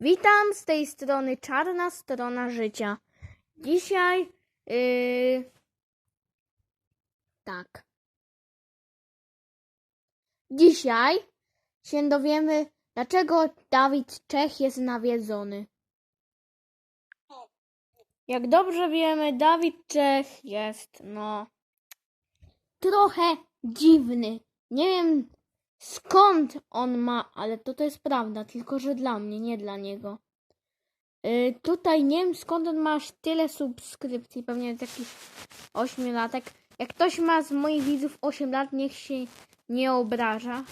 Witam z tej strony czarna strona życia. Dzisiaj yy, tak. Dzisiaj się dowiemy, dlaczego Dawid Czech jest nawiedzony. Jak dobrze wiemy, Dawid Czech jest, no, trochę dziwny. Nie wiem skąd on ma, ale to to jest prawda, tylko że dla mnie, nie dla niego. Yy, tutaj nie wiem skąd on ma aż tyle subskrypcji, pewnie jest jakiś ośmiolatek. Jak ktoś ma z moich widzów 8 lat, niech się nie obraża.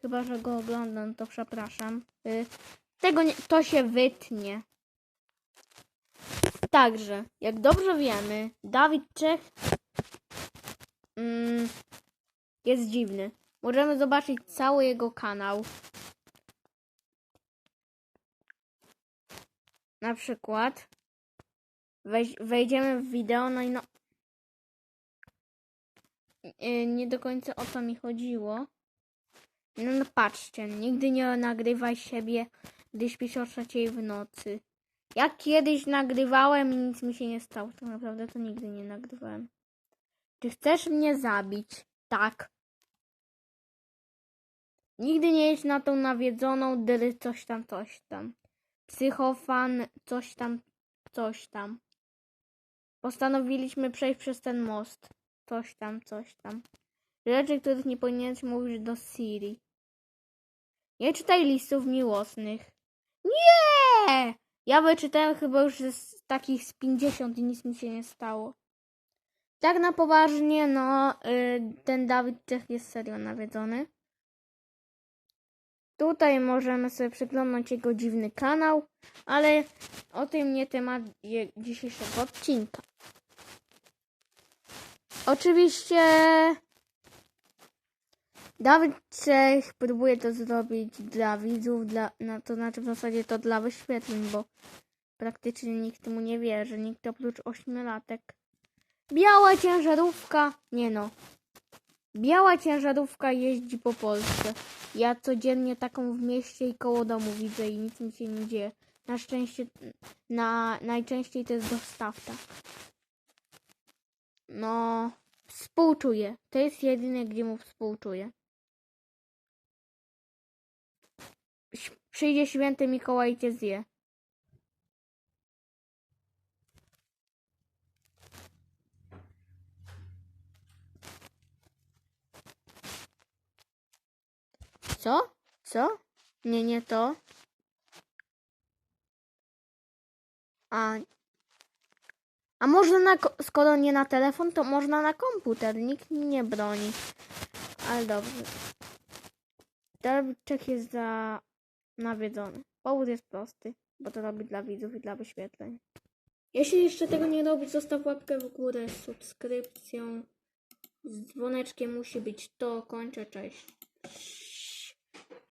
Chyba, że go oglądam, to przepraszam. Yy, tego nie, to się wytnie. Także, jak dobrze wiemy, Dawid Czech mm, jest dziwny. Możemy zobaczyć cały jego kanał. Na przykład wejdziemy w wideo, no i no. Yy, nie do końca o to mi chodziło. No, no patrzcie, nigdy nie nagrywaj siebie, gdy śpisz o trzeciej w nocy. Ja kiedyś nagrywałem i nic mi się nie stało. Tak naprawdę to nigdy nie nagrywałem. Czy chcesz mnie zabić? Tak. Nigdy nie jedź na tą nawiedzoną dyry coś tam, coś tam. Psychofan, coś tam, coś tam. Postanowiliśmy przejść przez ten most. Coś tam, coś tam. Rzeczy, których nie powinieneś mówić do Siri. Nie czytaj listów miłosnych. Nie! Ja wyczytałem chyba już z takich z 50 i nic mi się nie stało. Tak na poważnie, no, y, ten Dawid Czech jest serio nawiedzony. Tutaj możemy sobie przeglądać jego dziwny kanał, ale o tym nie temat dzisiejszego odcinka. Oczywiście Dawid Czech próbuje to zrobić dla widzów, dla, no, to znaczy w zasadzie to dla wyświetleń, bo praktycznie nikt mu nie wierzy, nikt oprócz ośmiolatek. Biała ciężarówka, nie no, biała ciężarówka jeździ po Polsce. Ja codziennie taką w mieście i koło domu widzę i nic mi się nie dzieje. Na szczęście, na, najczęściej to jest dostawca. No, współczuję. To jest jedyne, gdzie mu współczuję. Przyjdzie święty Mikołaj i cię zje. Co? Co? Nie, nie to. A, a można na, ko- skoro nie na telefon, to można na komputer. Nikt nie broni. Ale dobrze. Czech jest za nawiedzony. Powód jest prosty, bo to robi dla widzów i dla wyświetleń. Jeśli jeszcze tego nie robisz, zostaw łapkę w górę z subskrypcją. Z dzwoneczkiem musi być to. Kończę, cześć.